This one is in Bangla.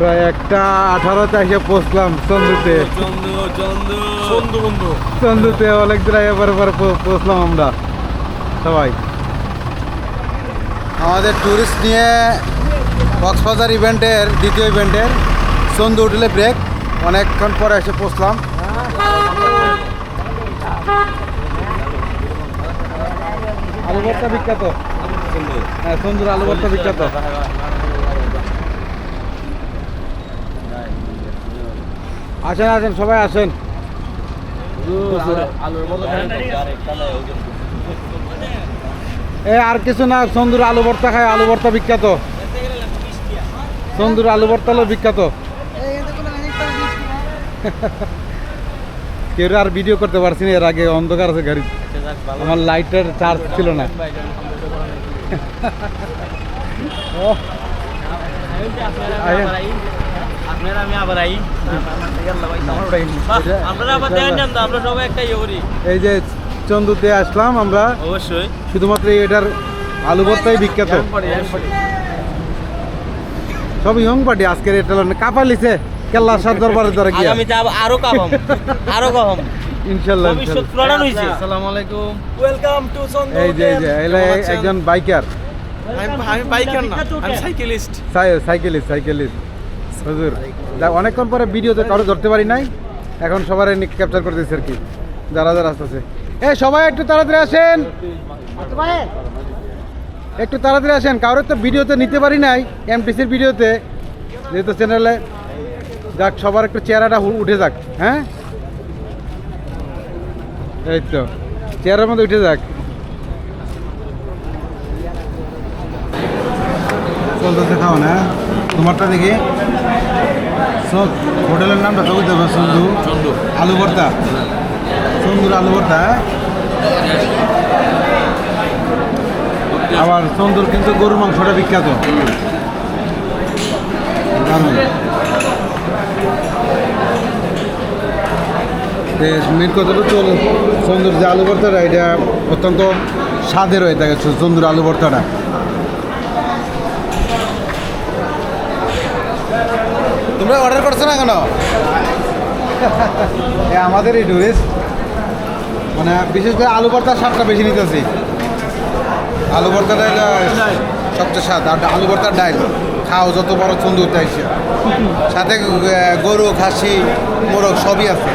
প্রায় একটা আঠারোতে এসে পৌঁছলাম চন্দুতে। চন্দুতে অনেক দূর এবার এবার পৌঁছলাম আমরা। সবাই। আমাদের ট্যুরিস্ট নিয়ে কক্সবাজার ইভেন্টের দ্বিতীয় ইভেন্টের চন্দু হোটেলে ব্রেক অনেকক্ষণ পরে এসে পৌঁছলাম আলু ভর্তা বিখ্যাত হ্যাঁ চন্দুর আলু ভর্তা বিখ্যাত। আসেন আসেন সবাই আসেন। এ আর কিছু না চন্দুর আলু ভর্তা খায় আলু ভর্তা বিখ্যাত। সন্দুর আলু ভর্তা হলো বিখ্যাত। কেউ আর ভিডিও করতে পারছি না এর আগে অন্ধকার আছে গাড়ি আমার লাইটের চার্জ ছিল না। ও। আপনারা আমি আবার আই। আমরা আবার দেন না আমরা সবাই একটা ইয়ে এই যে চন্দুতে আসলাম আমরা। অবশ্যই। শুধুমাত্র এটার আলু ভর্তাই বিখ্যাত। সব ইয়ং পার্টি আজকের এটা কাপা লিছে কেল্লা সাত দরবারের দ্বারা গিয়া। আগামীতে আবার আরও কাবাম আরও কাবাম ইনশাল্লাহ ভবিষ্যৎ। প্রণান হইছে। আসসালামু আলাইকুম। ওয়েলকাম টু চন্দ্র এই যে এই যে এলা একজন বাইকার আমি বাইকার না আমি সাইকেলিস্ট সাইকেলিস্ট সাইকেলিস্ট হুজুর অনেকক্ষণ পরে ভিডিওতে কারও ধরতে পারি নাই, এখন সবার ক্যাপচার করতেছি আর কি। যারা যারা আসতেছে। এ, সবাই একটু তাড়াতাড়ি আসেন। একটু তাড়াতাড়ি আসেন, কারোর তো ভিডিওতে নিতে পারি নাই এমটিসির ভিডিওতে। যেহেতু চ্যানেলে যাক, সবার একটু চেহারাটা উঠে যাক হ্যাঁ? এই তো, চেহারার মধ্যে উঠে যাক। চলতেছে খাও না তোমারটা দেখি। সব হোটেলের নামটা বুঝতে পারছ সন্ধু আলু ভর্তা। সন্দুর আলু ভর্তা হ্যাঁ? আবার সন্দুর কিন্তু গরুর মাংসটা বিখ্যাত। মেন কথা হলো চল সন্দুর যে আলু ভর্তাটা এটা অত্যন্ত স্বাদের হয়ে থাকে সন্দুর আলু ভর্তাটা। তোমরা অর্ডার করছ না কেন? আমাদের এই টুরিস্ট মানে বিশেষ করে আলু ভর্তার স্বাদটা বেশি নিতেছি। আলু ভর্তাটা সবচেয়ে স্বাদ, আর আলু ভর্তার ডাইল। খাও, যত বড় সুন্দর চাইছে সাথে গরু, খাসি, মোরগ সবই আছে।